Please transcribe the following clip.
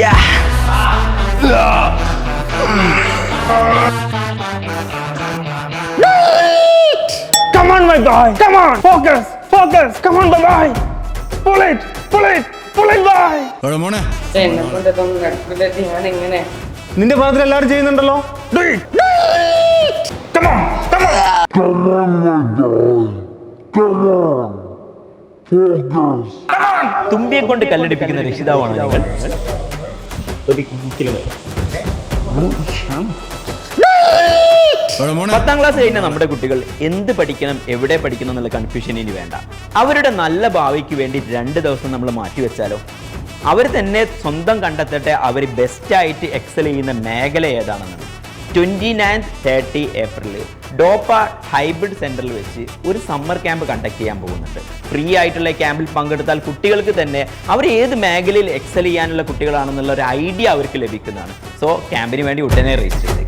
Yeah Come on, my boy. Come on. Focus. Focus. Come on, my boy. Pull it. Pull it. Pull it, boy. നിന്റെ ഭാഗത്തിൽ എല്ലാവരും ചെയ്യുന്നുണ്ടല്ലോ Come on. Come on. Come on. my boy. Come on. തുമ്പിയെ കൊണ്ട് കല്ലടിപ്പിക്കുന്ന രക്ഷിതാവാണ് പത്താം class കഴിഞ്ഞ നമ്മുടെ കുട്ടികൾ എന്ത് പഠിക്കണം എവിടെ പഠിക്കണം എന്നുള്ള കൺഫ്യൂഷൻ ഇനി വേണ്ട. അവരുടെ നല്ല ഭാവിക്ക് വേണ്ടി രണ്ട് ദിവസം നമ്മൾ മാറ്റിവെച്ചാലോ അവർ തന്നെ സ്വന്തം കണ്ടെത്തട്ടെ അവർ ബെസ്റ്റായിട്ട് എക്സൽ ചെയ്യുന്ന മേഖല ഏതാണെന്ന് ട്വന്റി നയൻ തേർട്ടി ഏപ്രിലിൽ ഡോപ്പ ഹൈബ്രിഡ് സെന്ററിൽ വെച്ച് ഒരു സമ്മർ ക്യാമ്പ് കണ്ടക്ട് ചെയ്യാൻ പോകുന്നുണ്ട്. ഫ്രീ ആയിട്ടുള്ള ക്യാമ്പിൽ പങ്കെടുത്താൽ കുട്ടികൾക്ക് തന്നെ അവർ ഏത് മേഖലയിൽ എക്സൽ ചെയ്യാനുള്ള കുട്ടികളാണെന്നുള്ള ഒരു ഐഡിയ അവർക്ക് ലഭിക്കുന്നതാണ്. സോ ക്യാമ്പിന് വേണ്ടി ഉടനെ രജിസ്റ്റർ